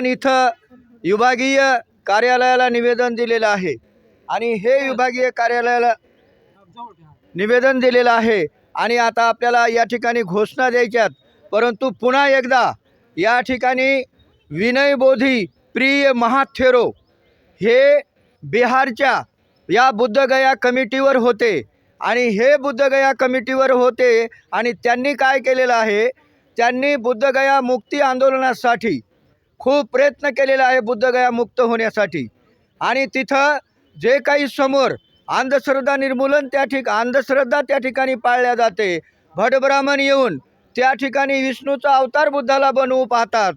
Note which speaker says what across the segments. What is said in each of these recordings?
Speaker 1: आपण इथं विभागीय कार्यालयाला निवेदन दिलेलं आहे. आणि हे विभागीय कार्यालयाला निवेदन दिलेलं आहे. आणि आता आपल्याला या ठिकाणी घोषणा द्यायच्यात. परंतु पुन्हा एकदा या ठिकाणी विनयबोधी प्रिय महाथेरो हे बिहारच्या या बुद्धगया कमिटीवर होते. आणि हे बुद्धगया कमिटीवर होते आणि त्यांनी काय केलेलं आहे? त्यांनी बुद्धगया मुक्ती आंदोलनासाठी खूप प्रयत्न केलेला आहे बुद्धगया मुक्त होण्यासाठी. आणि तिथं जे काही समोर अंधश्रद्धा निर्मूलन त्या ठिक अंधश्रद्धा त्या ठिकाणी पाळल्या जाते. भटब्राह्मण येऊन त्या ठिकाणी विष्णूचा अवतार बुद्धाला बनवू पाहतात.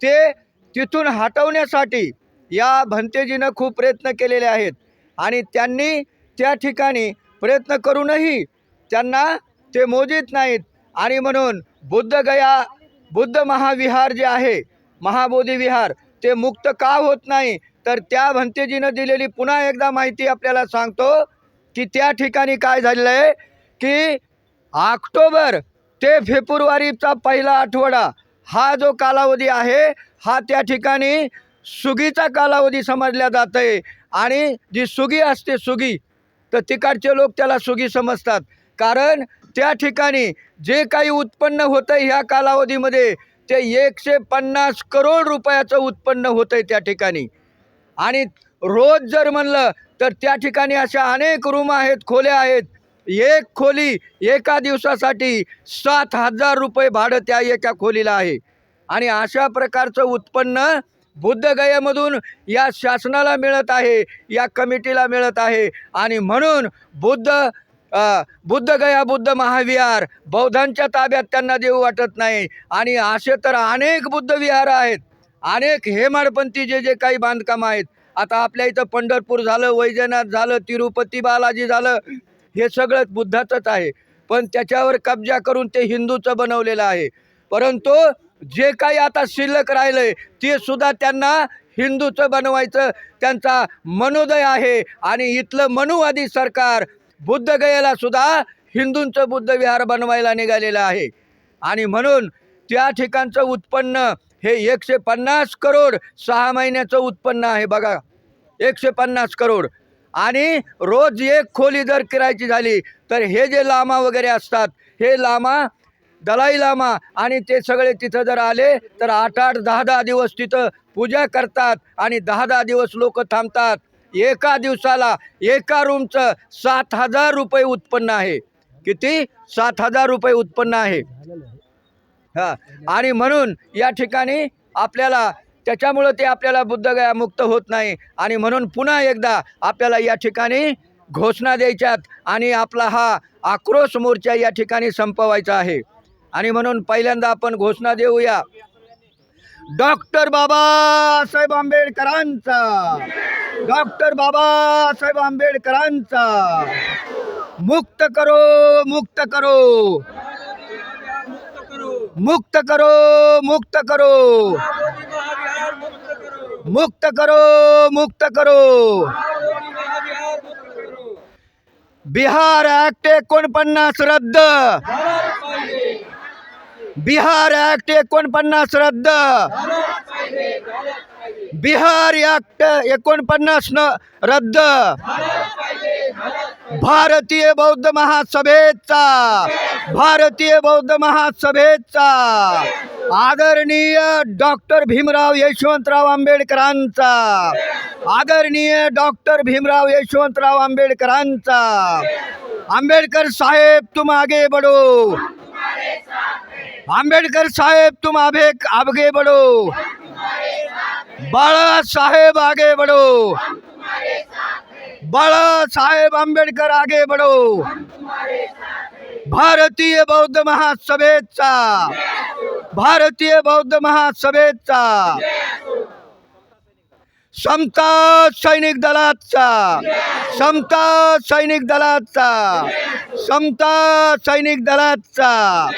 Speaker 1: ते तिथून हटवण्यासाठी या भंतेजीनं खूप प्रयत्न केलेले आहेत. आणि त्यांनी त्या ठिकाणी प्रयत्न करूनही त्यांना ते मोजित नाहीत. आणि म्हणून बुद्धगया बुद्ध महाविहार जे आहे महाबोधी विहार. ते मुक्त का होत नाही? तर त्या भंतेजीनं दिलेली पुन्हा एकदा माहिती आपल्याला सांगतो की त्या ठिकाणी काय झालेलं आहे की ऑक्टोबर ते फेब्रुवारीचा पहिला आठवडा हा जो कालावधी आहे हा त्या ठिकाणी सुगीचा कालावधी समजला जात आहे आणि जी सुगी असते सुगी तर तिकडचे लोक त्याला सुगी समजतात. कारण त्या ठिकाणी जे काही उत्पन्न होतं ह्या कालावधीमध्ये ते एकशे पन्नास करोड रुपयाचं उत्पन्न होतं आहे त्या ठिकाणी. आणि रोज जर म्हणलं तर त्या ठिकाणी अशा अनेक रूम आहेत खोल्या आहेत. एक खोली एका दिवसासाठी सात हजार रुपये भाडं त्या एका खोलीला आहे. आणि अशा प्रकारचं उत्पन्न बुद्धगयामधून या शासनाला मिळत आहे या कमिटीला मिळत आहे. आणि म्हणून बुद्ध बुद्धगया बुद्ध महाविहार. बौद्धांच्या ताब्यात त्यांना देऊ वाटत नाही. आणि असे तर अनेक बुद्ध विहार आहेत. अनेक हेमाडपंथी जे जे काही बांधकाम आहेत. आता आपल्या इथं पंढरपूर झालं वैजनाथ झालं तिरुपती बालाजी झालं हे सगळं बुद्धाचंच आहे. पण त्याच्यावर कब्जा करून ते हिंदूचं बनवलेलं आहे. परंतु जे काही आता शिल्लक राहिलंय ते सुद्धा त्यांना हिंदूचं बनवायचं त्यांचा मनोदय आहे. आणि इथलं मनुवादी सरकार बुद्धगयेला सुद्धा हिंदूंचं बुद्ध विहार बनवायला निघालेलं आहे. आणि म्हणून त्या ठिकाणचं उत्पन्न हे एकशे पन्नास करोड सहा महिन्याचं उत्पन्न आहे बघा. एकशे पन्नास करोड. आणि रोज एक खोली जर किरायची झाली तर हे जे लामा वगैरे असतात हे लामा दलाई लामा आणि ते सगळे तिथं जर आले तर आठ आठ दहा दहा दिवस तिथं पूजा करतात आणि दहा दहा दिवस लोक थांबतात. एका दिवसाला एका रूमचं सात हजार रुपये उत्पन्न आहे. किती? सात हजार रुपये उत्पन्न आहे. हा. आणि म्हणून या ठिकाणी आपल्याला त्याच्यामुळं ते आपल्याला बुद्धगया मुक्त होत नाही. आणि म्हणून पुन्हा एकदा आपल्याला या ठिकाणी घोषणा द्यायच्यात आणि आपला हा आक्रोश मोर्चा या ठिकाणी संपवायचा आहे. आणि म्हणून पहिल्यांदा आपण घोषणा देऊया. डॉक्टर बाबासाहेब आंबेडकरांचा. डॉक्टर बाबासाहेब आंबेडकरांचा. मुक्त करो मुक्त करो. मुक्त करो मुक्त करो. मुक्त करो मुक्त करो. बिहार ऍक्ट एकोणपन्नास रद्द. बिहार ऍक्ट एकोणपन्नास रद्द. बिहार ऍक्ट एकोणपन्नास न रद्द. भारतीय बौद्ध महासभेचा. भारतीय बौद्ध महासभेचा. आदरणीय डॉक्टर भीमराव यशवंतराव आंबेडकरांचा. आदरणीय डॉक्टर भीमराव यशवंतराव आंबेडकरांचा. आंबेडकर साहेब तुम आगे बढ़ो. आंबेडकर साहेब तुम आगे आगे बढ़ो. बाळा साहेब आगे बढ़ो. बाळा साहेब आंबेडकर आगे बढ़ो. भारतीय बौद्ध महासभेचा. भारतीय बौद्ध महासभेचा. समता सैनिक दलाचा. समता सैनिक दलाचा. समता सैनिक दलाचा.